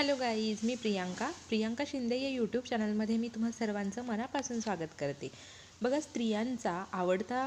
Hello guys मी प्रियांका. प्रियांका शिंदे या YouTube चॅनलमध्ये मी तुम्हा सर्वांचं मनापासून स्वागत करते. बघा स्त्रियांचा आवडता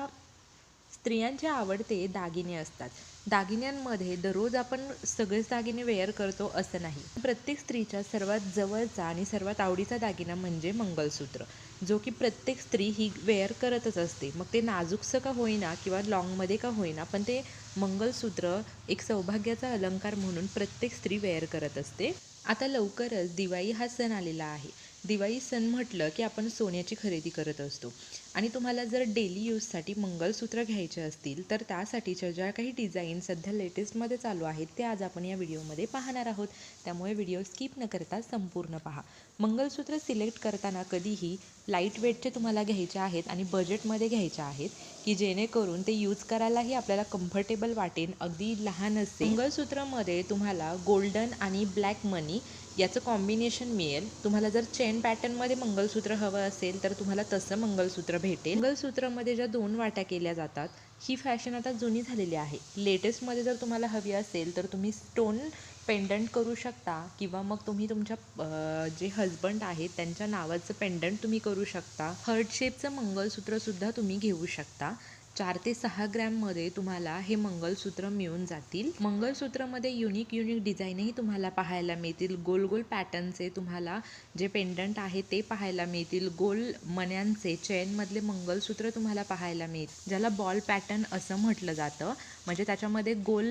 स्त्रियांचे आवडते दागिने असतात. दागिन्यांमध्ये दररोज आपण सगळेच दागिने वेअर करतो असं नाही. प्रत्येक स्त्रीच्या सर्वात जवळचा आणि सर्वात आवडीचा दागिना म्हणजे मंगळसूत्र जो की प्रत्येक स्त्री ही वेअर करतच असते. मग ते नाजूकसं का होईना किंवा लॉंगमध्ये का होईना पण ते मंगळसूत्र एक सौभाग्याचा अलंकार म्हणून प्रत्येक स्त्री वेअर करत असते. आता लवकरच दिवाळी हा सण आलेला आहे. दिवाळी सण म्हटलं की आपण सोन्याची खरेदी करत असतो. आणि तुम्हाला जर डेली यूजसाठी मंगळसूत्र घ्यायचे असतील तर त्यासाठीच्या ज्या काही डिझाईन सध्या लेटेस्टमध्ये चालू आहेत ते आज आपण या व्हिडिओमध्ये पाहणार आहोत. त्यामुळे व्हिडिओ स्किप न करता संपूर्ण पहा. मंगळसूत्र सिलेक्ट करताना कधीही लाइट वेटचे तुम्हाला घ्यायचे आहेत आणि बजेटमध्ये घ्यायचे आहेत की जेणेकरून ते यूज करायलाही आपल्याला कम्फर्टेबल वाटेन अगदी लहान असते मंगळसूत्रामध्ये तुम्हाला गोल्डन आणि ब्लॅक मनी याचं कॉम्बिनेशन मिळेल. तुम्हाला जर चेन पॅटर्नमध्ये मंगळसूत्र हवं असेल तर तुम्हाला तसं मंगळसूत्र भेटेल. मंगळसूत्रामध्ये ज्या दोन वाट्या केल्या जातात ही फॅशन आता जुनी झालेली आहे. लेटेस्टमध्ये जर तुम्हाला हवी असेल तर तुम्ही स्टोन पेंडंट करू शकता किंवा मग तुम्ही तुमच्या जे हजबंड आहेत त्यांच्या नावाचं पेंडंट तुम्ही करू शकता. हर्ट शेपचं मंगळसूत्रसुद्धा तुम्ही घेऊ शकता. चार ते सहा ग्रॅममध्ये तुम्हाला हे मंगळसूत्र मिळून जातील. मंगळसूत्रमध्ये युनिक युनिक डिझाईनही तुम्हाला पाहायला मिळतील. गोल गोल पॅटर्नचे तुम्हाला जे पेंडंट आहे ते पाहायला मिळतील. गोल मण्यांचे चेनमधले मंगळसूत्र तुम्हाला पाहायला मिळतील. ज्याला बॉल पॅटर्न असं म्हटलं जातं. म्हणजे त्याच्यामध्ये गोल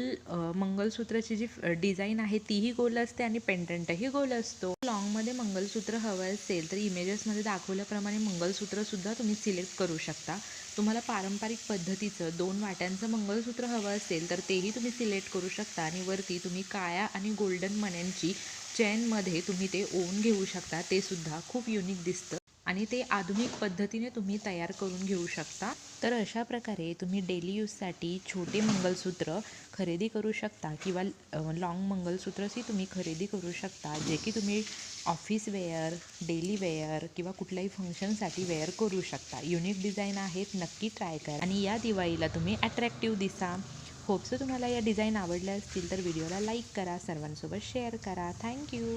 मंगळसूत्राची जी डिझाईन आहे तीही गोल असते आणि पेंडंटही गोल असतो. लॉंगमध्ये मंगळसूत्र हवं असेल तर इमेजेसमध्ये दाखवल्याप्रमाणे मंगळसूत्रसुद्धा तुम्ही सिलेक्ट करू शकता. तुम्हाला पारंपरिक पद्धतीचं दोन वाट्यांचं मंगळसूत्र हवं असेल तर तेही तुम्ही सिलेक्ट करू शकता आणि वरती तुम्ही काळ्या आणि गोल्डन मण्यांची चेनमध्ये तुम्ही ते ओन घेऊ शकता. ते सुद्धा खूप युनिक दिसतं. आणि ते आधुनिक पद्धतीने तुम्ही तयार करून घेऊ शकता. तर अशा प्रकारे तुम्ही डेली यूजसाठी छोटे मंगलसूत्र खरेदी करू शकता किंवा लॉंग मंगलसूत्रही तुम्ही खरेदी करू शकता जे की तुम्ही ऑफिस वेअर डेली वेअर किंवा कुठल्याही फंक्शनसाठी वेअर करू शकता. युनिक डिझाईन आहेत नक्की ट्राय करा. आणि या दिवाळीला तुम्ही अट्रॅक्टिव्ह दिसा. होपसो तुम्हाला या डिझाईन आवडल्या असतील तर व्हिडिओला लाईक करा सर्वांसोबत शेअर करा. थँक्यू